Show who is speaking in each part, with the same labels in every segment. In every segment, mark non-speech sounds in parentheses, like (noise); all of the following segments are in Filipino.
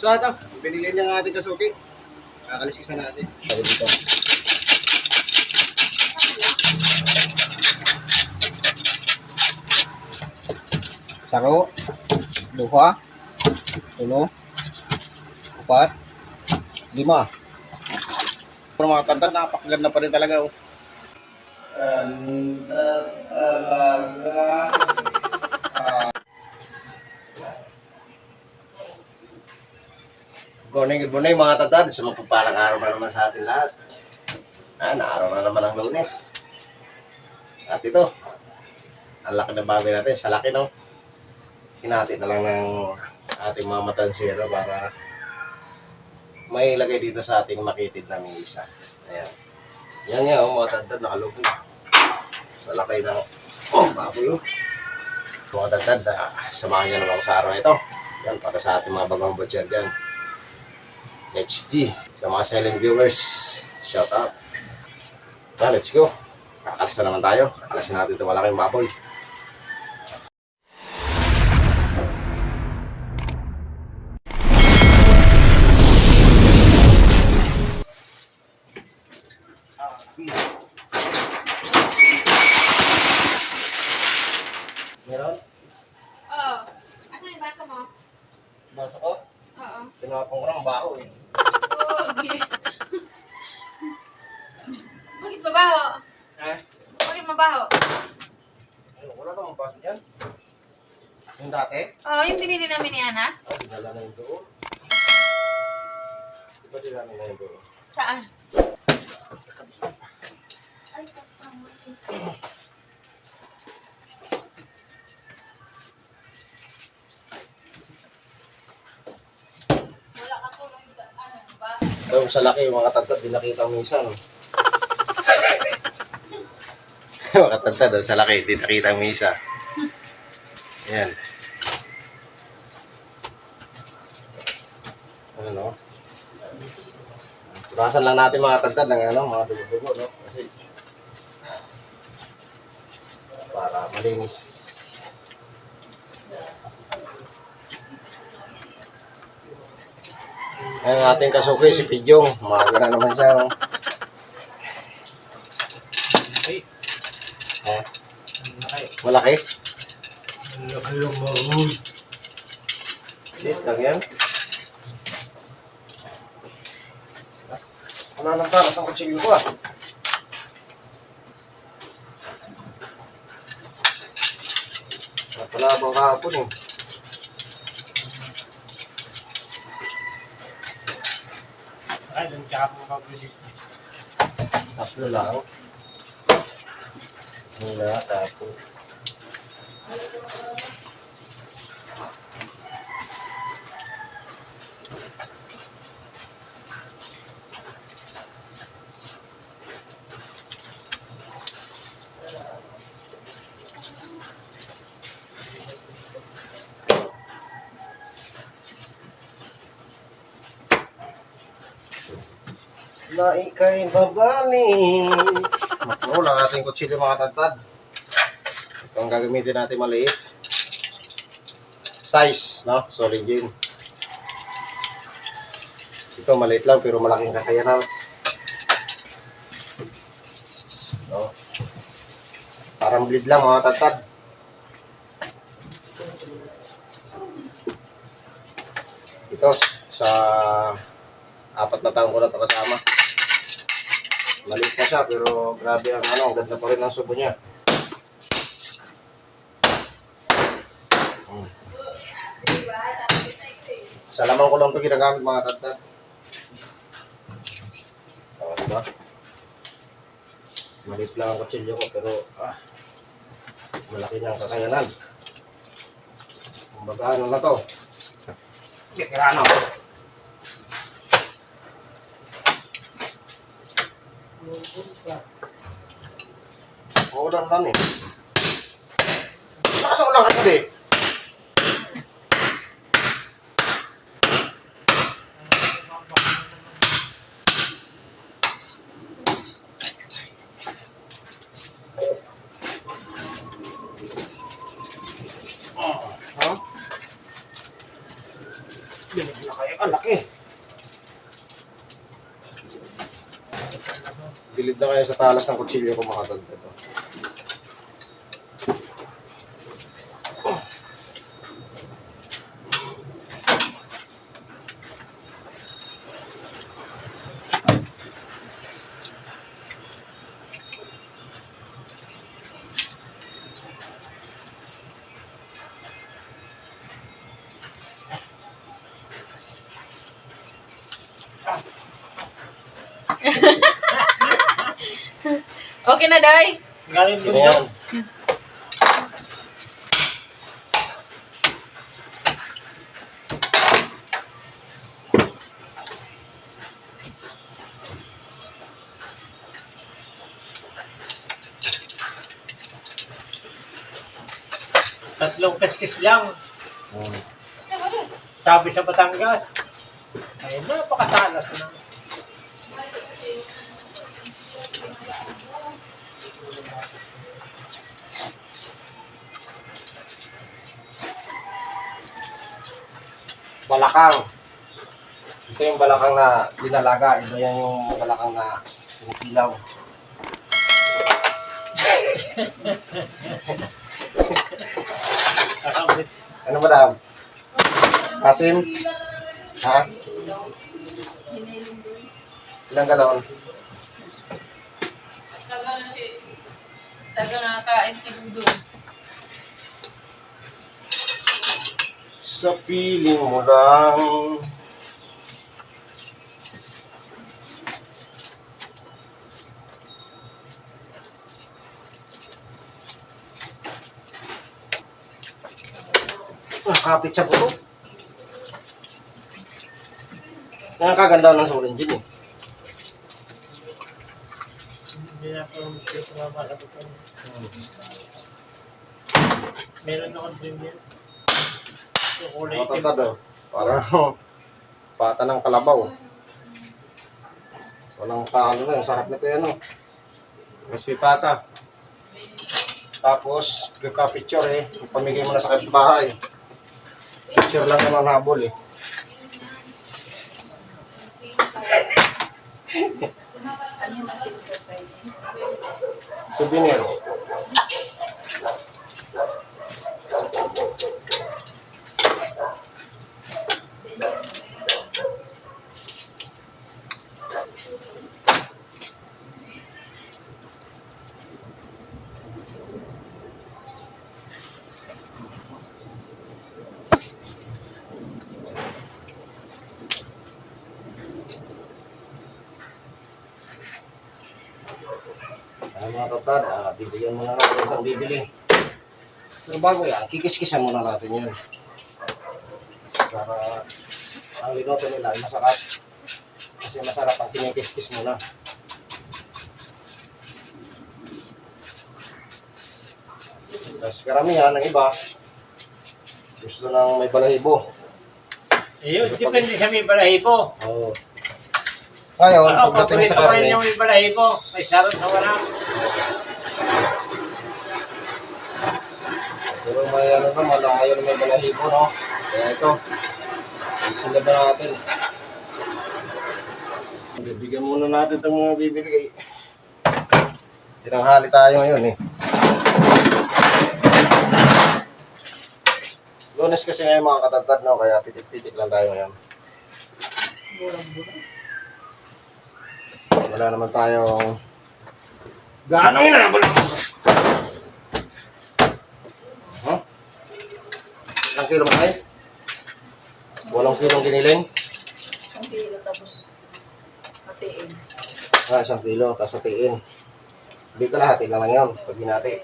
Speaker 1: So ito, binili niya ng ating kasuki. Kakaliskisan natin. Sabi dito. Saro, duha, tulo, apat, lima. Pero mga kanta, napakaganda pa rin talaga. Oh. Ganda talaga. Morning, good morning mga tatad. Sa magpapalang araw na naman sa atin lahat. Ah, na araw na naman ang lunes. At ito, ang laki ng bagay natin. Sa laki, no? Kinati na lang ng ating mga matansero para may ilagay dito sa ating makitid na misa. Ayan. Yan nga, oh, mga tatad, nakalugod. Sa laki ng, oh, baboy, oh. Mga tatad, ah, samahan niyo naman sa araw ito. Yan, para sa ating mga bagong butcher dyan. HG sa mga silent viewers. Shout out. Na, let's go. Kakalas na naman tayo. Kakalasin natin ito malaking baboy. Meron?
Speaker 2: Oo. Asan yung baso mo?
Speaker 1: Basta ko?
Speaker 2: Oo.
Speaker 1: Tinapong ko ng baho eh.
Speaker 2: Bakit mabaho?
Speaker 1: Ha?
Speaker 2: Bakit mabaho?
Speaker 1: Ano, wala namang baso dyan. Yung dati?
Speaker 2: Oo, yung binili namin ni Ana.
Speaker 1: Oh, dinala na yung doon. Di ba dinala na yung doon?
Speaker 2: Saan? Wala ka
Speaker 1: Pero sa laki, yung mga tagtad, di nakita mo isa, no? (laughs) mga tagtad, oh, sa laki, di nakita mo isa. Ayan. Ano, no? Turasan lang natin mga tagtad ng ano, mga dugo-dugo, no? Kasi para malinis. Ang ating kasuki, si Pidyong. Maaga na naman siya, no? Eh, malaki? Lit lang yan. Wala nang taras ang kutsilyo ko, ah. Napalabang kahapon, eh.
Speaker 3: Ay, doon ka po mabili.
Speaker 1: Tatlo lang. Wala, tapos. Na ikay babalik. Makro lang ating kutsilyo mga tagtad. Ito ang gagamitin natin maliit. Size, no? Solid yun. Ito maliit lang pero malaking kakayanan. No? Parang bleed lang mga tagtad. Ito sa apat na taon ko na ito kasama. Maliit pa siya, pero grabe ang ano, ganda pa rin ang subo niya. Hmm. Sa lamang ko lang ito ginagamit mga tatad. Oo, diba? Maliit lang ang kutsilyo ko, pero ah, malaki niya ang kakayanan. Kumbaga ano na to? Kikirano. Ulan lang eh. Lakas ang ulan kasi. Ha?
Speaker 3: Yan, ang laki. Ang laki.
Speaker 1: Laki. Bilid na kayo sa talas ng kutsilyo kung makatagda ito.
Speaker 2: Okay na, Day?
Speaker 3: Galing bundok.
Speaker 1: yan.
Speaker 3: Tatlong peskis lang.
Speaker 1: Hmm.
Speaker 3: Sabi sa Batangas. Ay, napakatalas na.
Speaker 1: Balakang. Ito yung balakang na dinalaga. Iba yan yung balakang na pinikilaw. (laughs) Ano madam? Kasim? Ha? Ilang galon?
Speaker 2: Taga na nakakain si Budo.
Speaker 1: Sa piling mo lang. Ah, kapit sa buto. Nakakaganda ng soul engine eh.
Speaker 3: Hindi na ako gusto. Meron akong dream yan.
Speaker 1: Matatad oh. Parang (laughs) pata ng kalabaw. Walang kaano na, yung sarap nito yan oh. Crispy pata. Tapos, yung ka-picture eh, pamigay mo na sa kapitbahay. Picture lang naman habol eh. (laughs) Souvenir. Ano mga katad, ah, bibigyan muna natin ng bibili. Pero bago yan, kikiskisan muna natin yan. Para ang linoto nila ay masarap. Kasi masarap ang kinikiskis muna. Tapos karamihan ng iba, gusto nang may balahibo.
Speaker 3: Eh, yun, depende sa may balahibo.
Speaker 1: Oo. Ngayon,
Speaker 3: Ako,
Speaker 1: pagdating
Speaker 3: paborito
Speaker 1: sa
Speaker 3: ko rin
Speaker 1: karne,
Speaker 3: yung balahibo. May sarap sa wala.
Speaker 1: Pero may ano naman, ah, ayaw na may balahibo, no? Kaya ito, isunod na natin. Bibigyan muna natin itong mga bibili. Tinanghali tayo ngayon eh. Lunes kasi ngayon mga katatad, no? Kaya pitik-pitik lang tayo ngayon. Wala naman tayong Gaano inabol? Huh? Ilang kilo ba tayo? Walong kilong giniling?
Speaker 4: Isang kilo tapos hatiin.
Speaker 1: Ah, isang kilo, tapos hatiin. Hindi ka lahati lang lang yun, pag binati.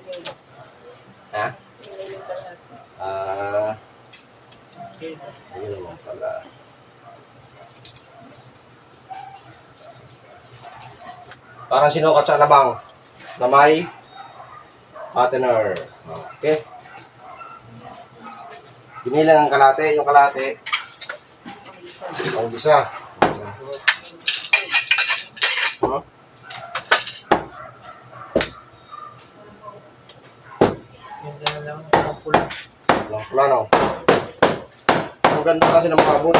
Speaker 1: Ha?
Speaker 4: Lahat.
Speaker 1: Ah,
Speaker 3: Okay.
Speaker 1: ayun naman pala. Parang sinukat sa alabang na may partner. Okay? Binilang ang kalate, yung kalate,
Speaker 4: Ang isa.
Speaker 1: Huh? Walang plano. Ang ganda kasi ng mga abon.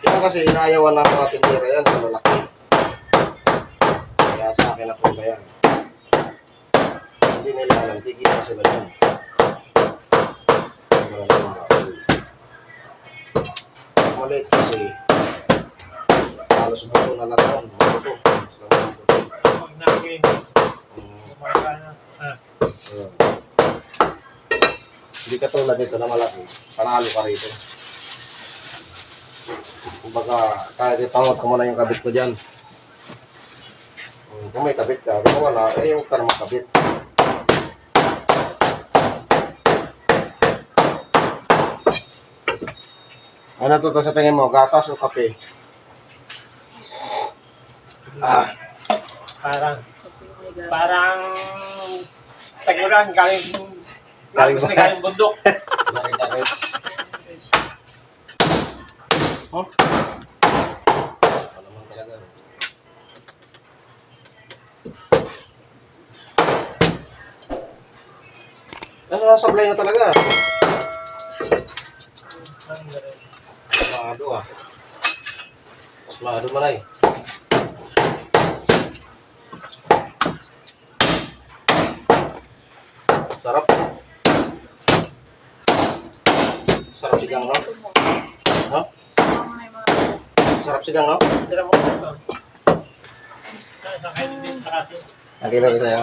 Speaker 1: Minsan kasi inaayawan ng mga tindera yan sa lalaki. Kaya sa akin na po yan. Hindi nila alam, tigilan sila yan. Wala namang makakul. Maliit kasi. Halos buto na lang yan. Buto. Sila.
Speaker 3: Pag naging
Speaker 1: Mm,
Speaker 3: kumaga na. Ah.
Speaker 1: Hindi katulad nito na malaki. Panalo ka rito. Kumbaga, kahit ipangot ko muna yung kabit ko dyan. Kung may kabit ka, kung wala, eh huwag ka na makabit. Ano to, to sa tingin mo? Gatas o kape? Ah,
Speaker 3: parang, parang taguran galing
Speaker 1: Galing
Speaker 3: galing
Speaker 1: ba?
Speaker 3: galing bundok. (laughs)
Speaker 1: Huh? Ano naman talaga. Ano, sablay na talaga. Maado ah. Mas maado man ay. Sarap. Sarap sigang, no? Ha?
Speaker 4: Sama mo na yung mga
Speaker 1: Sarap sigang, no?
Speaker 3: Tira mo ito. Sa kayo din sa kasi.
Speaker 1: Nakilo rin sa'yo.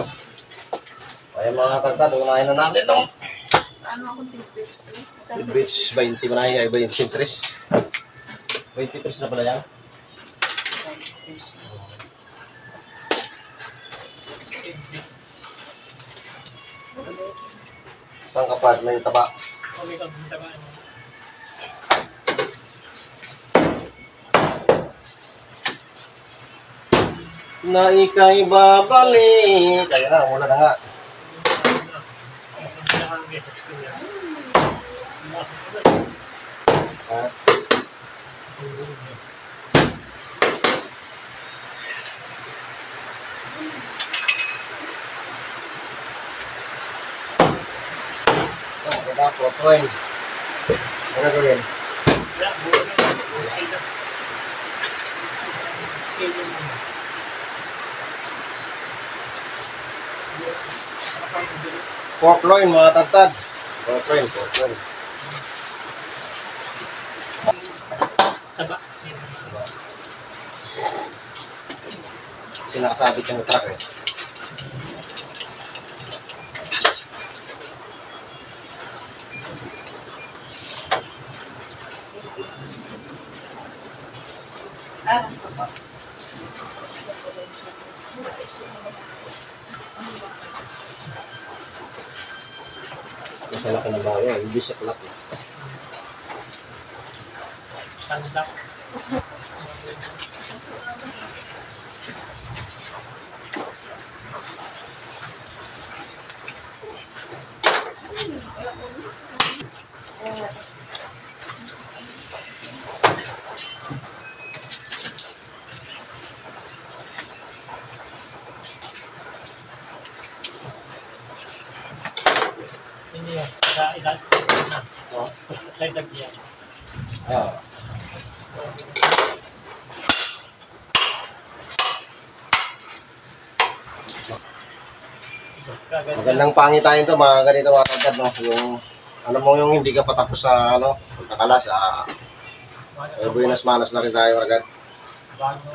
Speaker 1: Ayan mga tagtad, unahin na natin ito.
Speaker 4: Ano akong tidbits to.
Speaker 1: Beach 20 mo na yan, ay 23. 23 na pala yan. Saan ka pa? May taba.
Speaker 3: Okay ka punta ba?
Speaker 1: Na ika'y babalik. Kaya na, mula na nga.
Speaker 3: Ng beses ko yan.
Speaker 1: Ha? Oh, wala po, coin. Ano gawin?
Speaker 3: Wala, buo na. Okay na. Okay na muna.
Speaker 1: Pork loin, mga tagtad. Pork loin, pork loin.
Speaker 3: Taba.
Speaker 1: Yung truck eh. Kasi laki ng bayo, ibig sa kulak.
Speaker 3: Tandak.
Speaker 1: Oh.
Speaker 3: Yan.
Speaker 1: Ah.
Speaker 3: Basta ganyan.
Speaker 1: Magandang pangitain to mga ganito mga tagtad, no? Yung, alam mo yung hindi ka patapos sa, ano, pagkakalas, ah, eh, buenas manas na rin tayo agad.
Speaker 3: Bago,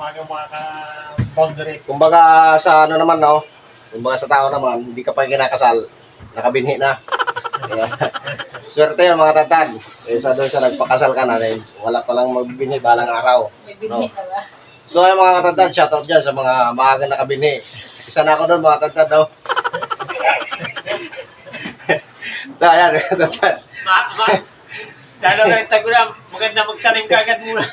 Speaker 3: bago mga ka-boundary.
Speaker 1: Kumbaga sa ano naman, no? Kumbaga sa tao naman, hindi ka pa kinakasal, nakabinhi na. (laughs) Kaya, swerte yun mga tatad. Eh, sa doon sa nagpakasal ka na rin, wala pa lang magbibinhi balang araw.
Speaker 2: na ba?
Speaker 1: So ay mga katantad, shoutout dyan sa mga maaga nakabinhi. Isa na ako doon mga katantad, no? (laughs) so ayan, katantad.
Speaker 3: Ma, ma, lalo ka tagulang, maganda magtanim ka agad muna.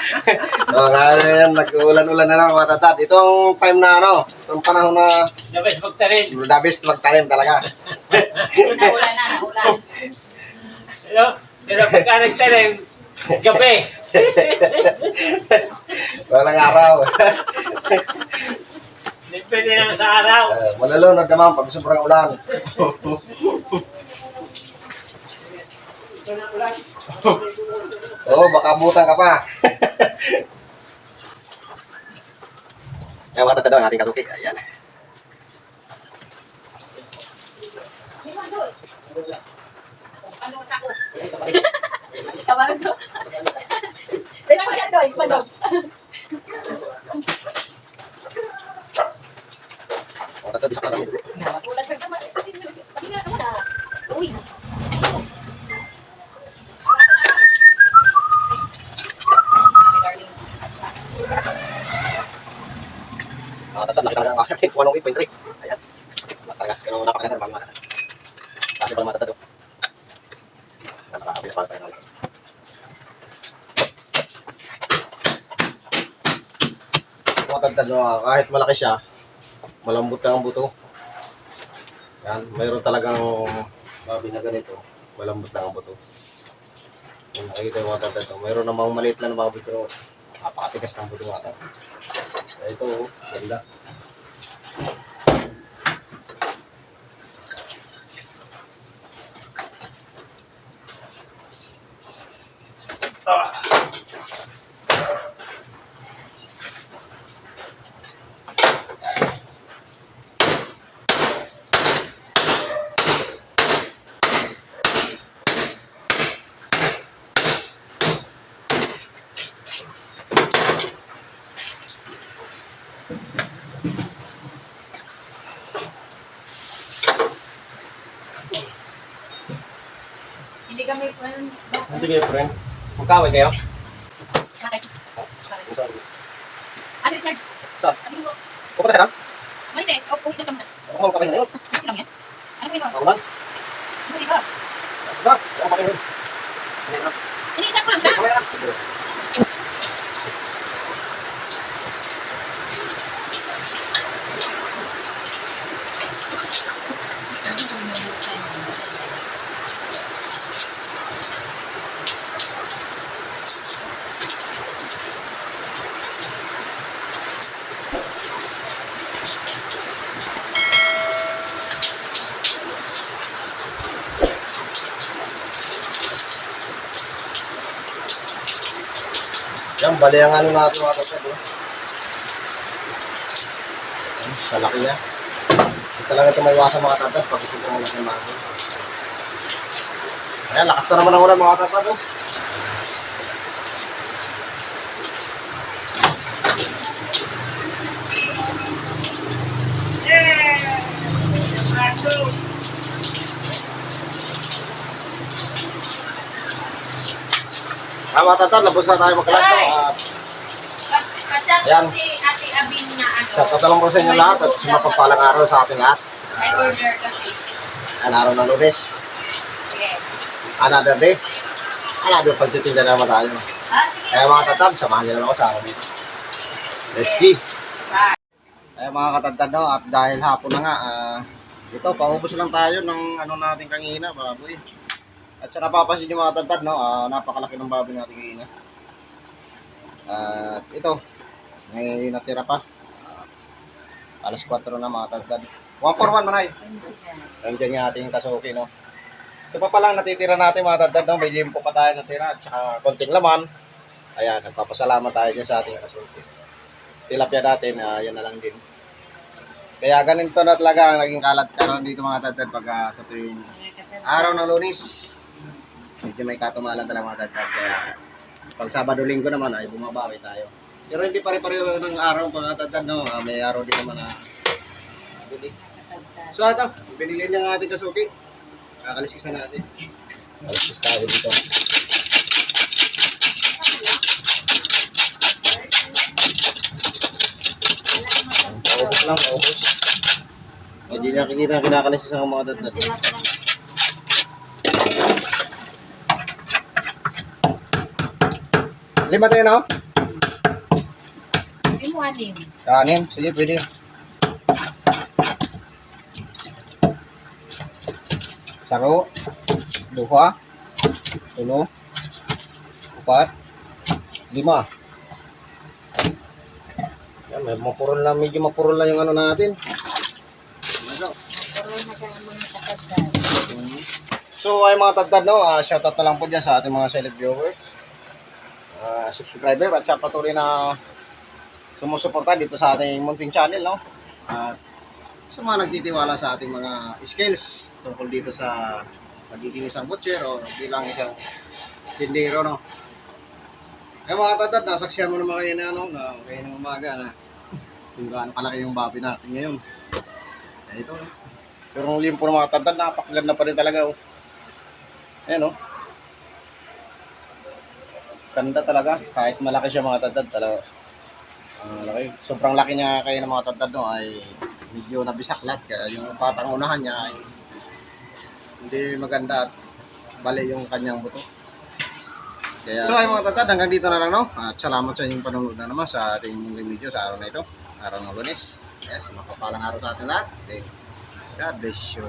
Speaker 3: (laughs)
Speaker 1: o nga yan, nag-ulan-ulan na lang mga katantad. Ito ang time na ano, itong panahon na
Speaker 3: The best magtanim.
Speaker 1: the best magtanim talaga.
Speaker 2: Naulan na, naulan.
Speaker 3: Pero, pero pagka nagtanim, gabi. (laughs)
Speaker 1: Walang araw.
Speaker 3: Pwede naman sa araw.
Speaker 1: uh, malulunod naman pag sobrang ulan. Oo, baka abutan ka pa. (laughs) Ayan, mga tatanda ang ating kasuki. Ayan.
Speaker 2: Ano sa ko? Tawagan ko. Tingnan ko yan doy, manog.
Speaker 1: Mga tatanda, bisa ka lang.
Speaker 2: Magulat ka naman. Pahinga ka muna. Uy. Okay, darling.
Speaker 1: Mga tatanda, laki talaga ang bakit. 108.3. Ayan. Talaga, pero napakaganda ng mga tatanda. Kasi pala mga tatanda. Ayan, nakakabilis para sa kanila. Mga tatanda, no, kahit malaki siya, malambot lang ang buto. Yan, mayroon talagang babi na ganito. Malambot lang ang buto. Kung nakikita yung mga tatanda, mayroon namang maliit lang na babi pero napakatigas ng buto tatanda. Ito, oh, ganda. Kayo, friend. Magkaway kayo?
Speaker 2: Bakit? Ano, Richard?
Speaker 1: Saan?
Speaker 2: Ano ko?
Speaker 1: Pupunta ka lang?
Speaker 2: Malis eh. Uwi ka muna.
Speaker 1: Ako mo kami ngayon.
Speaker 2: Ano lang yan? Ano ko?
Speaker 1: Ako lang.
Speaker 2: Ano ko?
Speaker 1: Diba? Ako kami ngayon.
Speaker 2: Iniisip ko lang siya.
Speaker 1: Kamay lang. Yan, bali ang ano natin mga kapatid. Oh. Yan, Sa laki niya. Hindi talaga ito may iwasan mga tatad pag gusto mo lang mga Ayan, lakas na naman ang ulan mga tatad. Oh. Ah, mga tatad, labos na tayo magkalas.
Speaker 2: Ay!
Speaker 1: Uh,
Speaker 2: Pasyal
Speaker 1: Yan.
Speaker 2: ko si Ate Abin na ano.
Speaker 1: sa tatalong ko sa inyo lahat at mapagpalang araw sa ating lahat.
Speaker 2: May order kasi.
Speaker 1: Ang araw ng lunes.
Speaker 2: Yes.
Speaker 1: Another day. Another pagtitinda naman tayo.
Speaker 2: Ah, sige.
Speaker 1: Kaya mga tatad, samahan naman ako sa akin dito. Let's G.
Speaker 2: Bye.
Speaker 1: Kaya mga katantad no, at dahil hapon na nga, ah, ito, paubos lang tayo ng ano natin kanina, baboy. At sa napapansin nyo mga tatad, no, ah, napakalaki ng baboy natin kanina. At ito, may natira pa. Ah, alas 4 na mga tatad. 1 for 1 manay. Nandiyan yung ating kasuki, no. Ito pa palang natitira natin mga tatad, no. May limpo pa tayo natira at saka konting laman. Ayan, nagpapasalamat tayo dyan sa ating kasuki. Tilapia natin, ah, yan na lang din. Kaya ganito na talaga ang naging kalat karon dito mga tatad pag ah, sa tuwing araw ng lunis. Medyo may katumalan talaga mga tatad. Kaya pag Sabado Linggo naman ay bumabawi tayo. Pero hindi pare-pareho ng araw mga tatad no. Ah, may araw din naman na. So ito, binili niya ng ating kasuki. Kakaliskisan natin. Kaliskis tayo dito. Paubos lang, paubos. Hindi nakikita ang kinakaliskis ang mga tatad. Lima tayo no?
Speaker 2: Hindi mo anim.
Speaker 1: Kanin, sige pwede. Saro, duha, tulo, upat, lima. Yan, may mapurol lang, medyo mapurol lang yung ano natin. So ay mga tadtad no, ah, shoutout na lang po dyan sa ating mga silent viewers. Subscriber at sa patuloy na sumusuporta dito sa ating Munting Channel, no? At sa mga nagtitiwala sa ating mga skills tungkol dito sa pagiging isang butcher o bilang isang tindero, no? Eh mga tatad, nasaksiyan mo naman kayo na, ano, na kayo ng umaga na kung gaano kalaki yung babi natin ngayon. Eh, ito? Pero ang limpo mga tatad, napakaganda pa rin talaga, oh. Ayan, oh. Ganda talaga. Kahit malaki siya mga tatad, talaga. Ah, laki. Sobrang laki niya kayo ng mga tatad, no, ay medyo nabisaklat. Kaya yung patang unahan niya ay hindi maganda at bali yung kanyang buto. Kaya, so ay mga tatad, hanggang dito na lang no. At salamat sa inyong panonood na naman sa ating munting video sa araw na ito. Araw ng lunes. Yes, mapapalang araw sa atin lahat. Okay. God bless you.